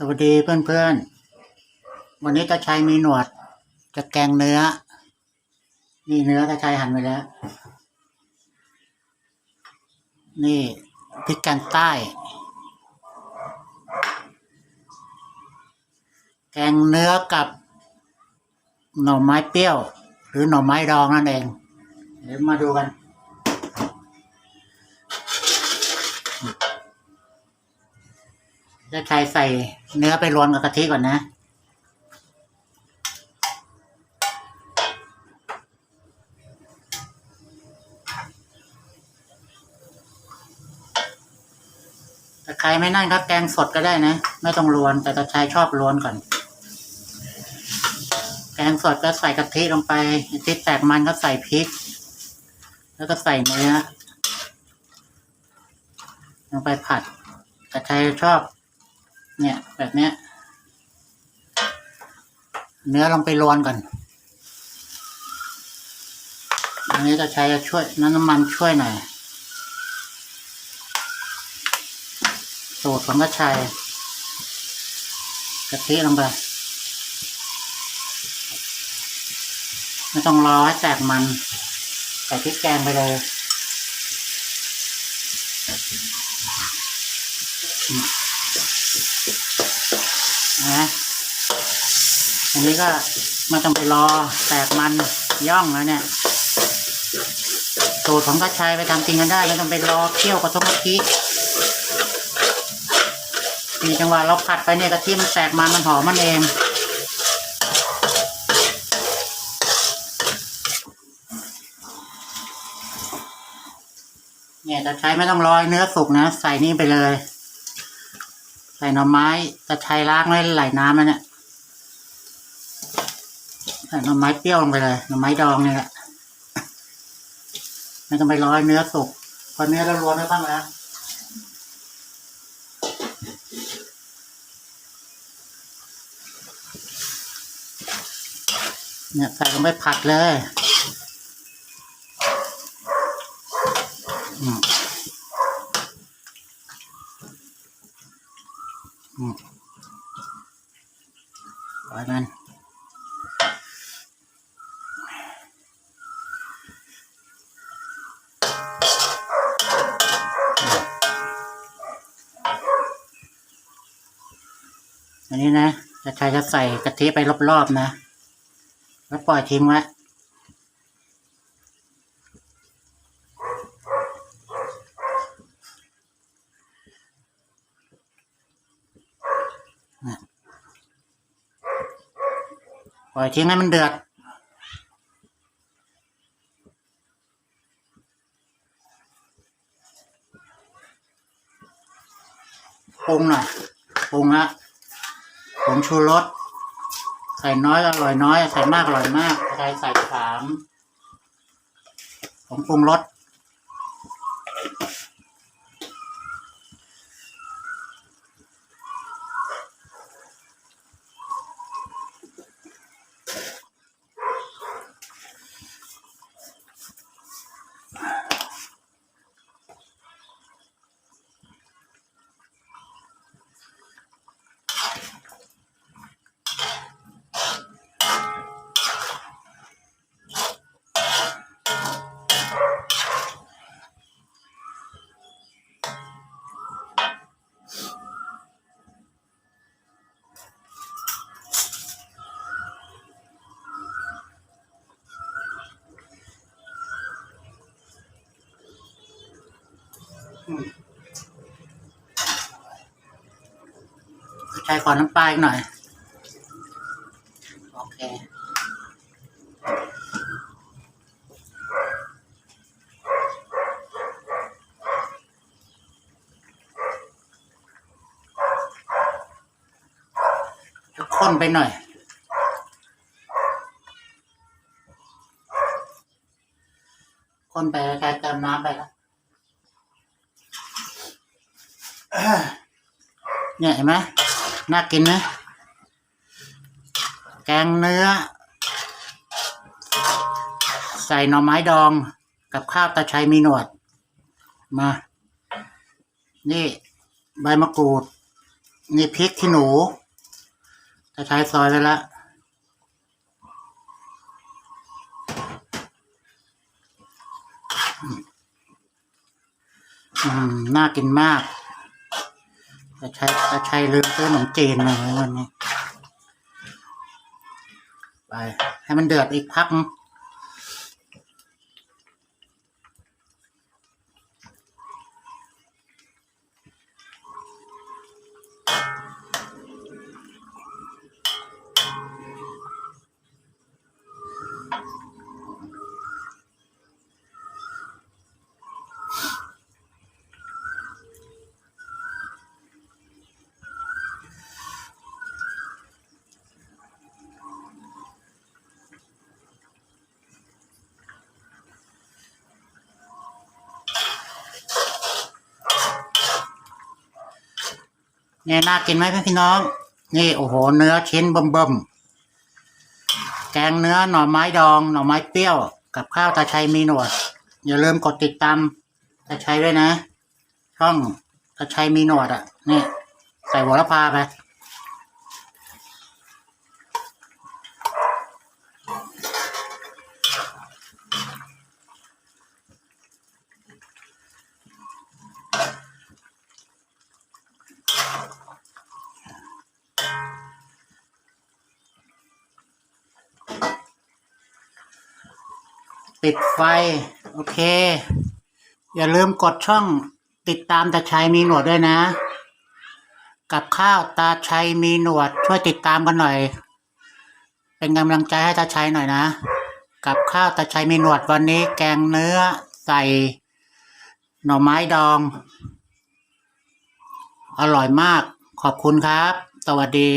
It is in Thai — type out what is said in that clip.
สวัสดีเพื่อนๆ วันนี้ตาชัยมีหนวด จะแกงเนื้อ นี่เนื้อตาชัยหั่นไปแล้ว นี่พริกแกงใต้ แกงเนื้อกับ หน่อไม้เปรี้ยว หรือหน่อไม้ดองนั่นเอง เดี๋ยวมาดูกัน จะใช้ใส่เนื้อไปรวนกับกะทิก่อนนะ แต่ใครไม่นั่นก็แกงสดก็ได้นะ ไม่ต้องรวนแต่ตะชายชอบรวนก่อน แกงสดก็ใส่กะทิลงไปกะทิแตกมันก็ใส่พริก แล้วก็ใส่เนื้อลงไปผัดแต่ใครชอบ เนี่ย แบบเนี้ย เนื้อลงไปรวนก่อน อันนี้จะใช้ช่วยน้ำน้ำมันช่วยหน่อย สูตรของกระชายกะทิลงไปไม่ต้องรอให้แตกมันใส่พริกแกงไปเลย นะ อันนี้ก็ไม่ต้องไปรอแตกมันย่องแล้วเนี่ยสูตรของกระชายไปทำกินกันได้ไม่ต้องไปรอเคี่ยวกับต้มกะทิมีจังหวะเราผัดไปเนี่ยกะทิมันแตกมันมันหอมมันเองเนี่ยจะใช้ไม่ต้องรอให้เนื้อสุกนะ ใส่นี่ไปเลย ใส่หน่อไม้ตะไคร้ล้างไว้ไหลน้ำแล้วเนี่ย ใส่หน่อไม้เปรี้ยวลงไปเลยหน่อไม้ดองนี่แหละไม่ต้องไปรอให้เนื้อสุกพอเนื้อเรารวนไว้บ้างแล้วเนี่ยใส่ลงไปผัดเลยอืมอืมปล่อยมัน อันนี้นะจะใช้จะใส่กะทิไปรอบๆนะ แล้วปล่อยทิ้งไว้ปล่อยทิ้งให้มันเดือดปรุงหน่อยปรุงละ ผงชูรสใส่น้อยอร่อยน้อย ใส่มากอร่อยมากใครใส่สามผงปรุงรส ใช้ขอน้ำปลาอีกหน่อย โอเคจะข้นไปหน่อยข้นไปแล้วเติมน้ำไปแล้ว เนี่ยเห็นไหมน่ากินไหมแกงเนื้อ ใส่หน่อไม้ดองกับข้าวตะไคร้มีหนวด มา นี่ใบมะกรูด นี่พริกขี้หนูจะใช้ซอยไว้แล้วอืม น่ากินมาก จะใช้จะใช้ลืมซื้อขนมจีนมาวันนี้ ไป ให้มันเดือดอีกพัก เนี่ยน่ากินไหมพี่น้อง นี่โอ้โห เนื้อชิ้นเบิ่มๆแกงเนื้อหน่อไม้ดองหน่อไม้เปรี้ยว กับข้าวตาชัยมีหนวด อย่าลืมกดติดตามตาชัยด้วยนะ ช่องตาชัยมีหนวดอะนี่ใส่หัวละพาไป ปิดไฟ โอเค อย่าลืมกดช่องติดตามตาชัยมีหนวดด้วยนะ กับข้าวตาชัยมีหนวด ช่วยติดตามกันหน่อย เป็นกำลังใจให้ตาชัยหน่อยนะ กับข้าวตาชัยมีหนวดวันนี้แกงเนื้อใส่ หน่อไม้ดอง อร่อยมากขอบคุณครับ สวัสดี